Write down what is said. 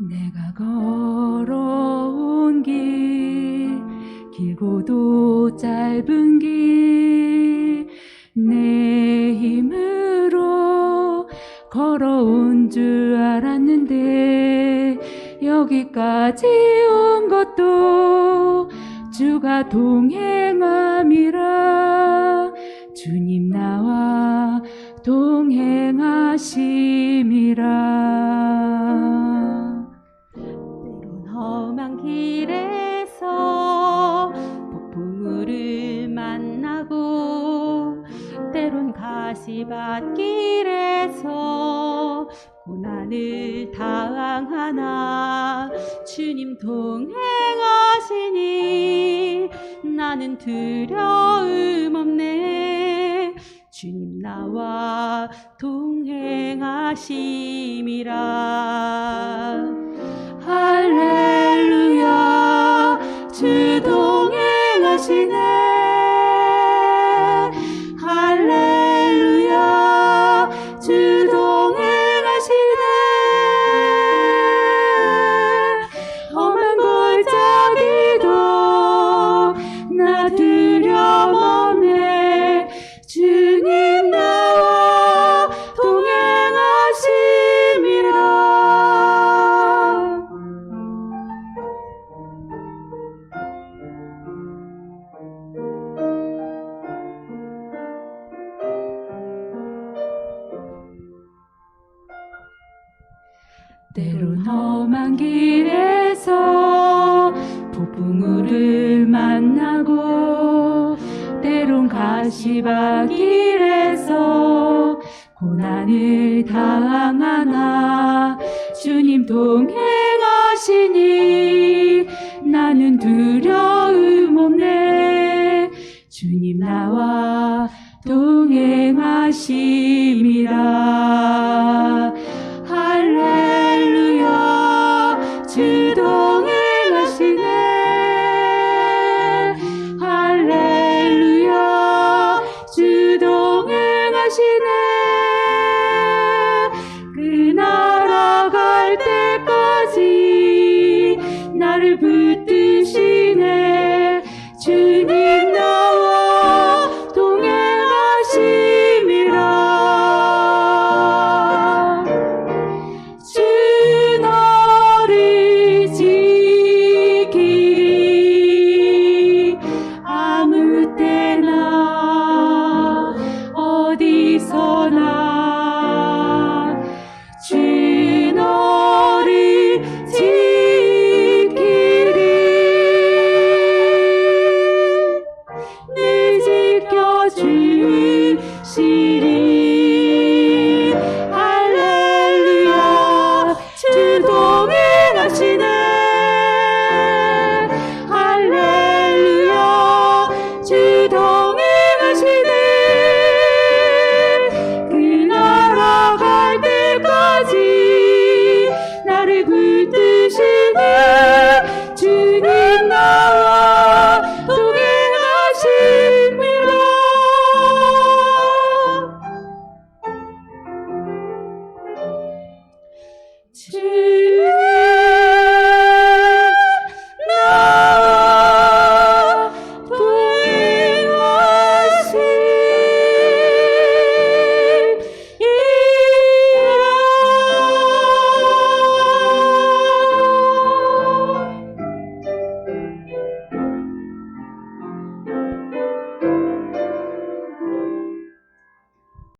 내가 걸어온 길 길고도 짧은 길 내 힘으로 걸어온 줄 알았는데 여기까지 온 것도 주가 동행함이라. 주님 나와 동행하심이라. 때론 험한 길에서 폭풍우를 만나고 때론 가시밭길에서 고난을 당하나? 주님 동행하시니 나는 두려움 없네. 주님 나와 동행하심이라 때론 험한 길에서 폭풍우를 만나고 때론 가시밭길에서 고난을 당하나 주님 동행하시니 나는 두려움 없네. 주님 나와 동행하심이 나를 붙드시네. 주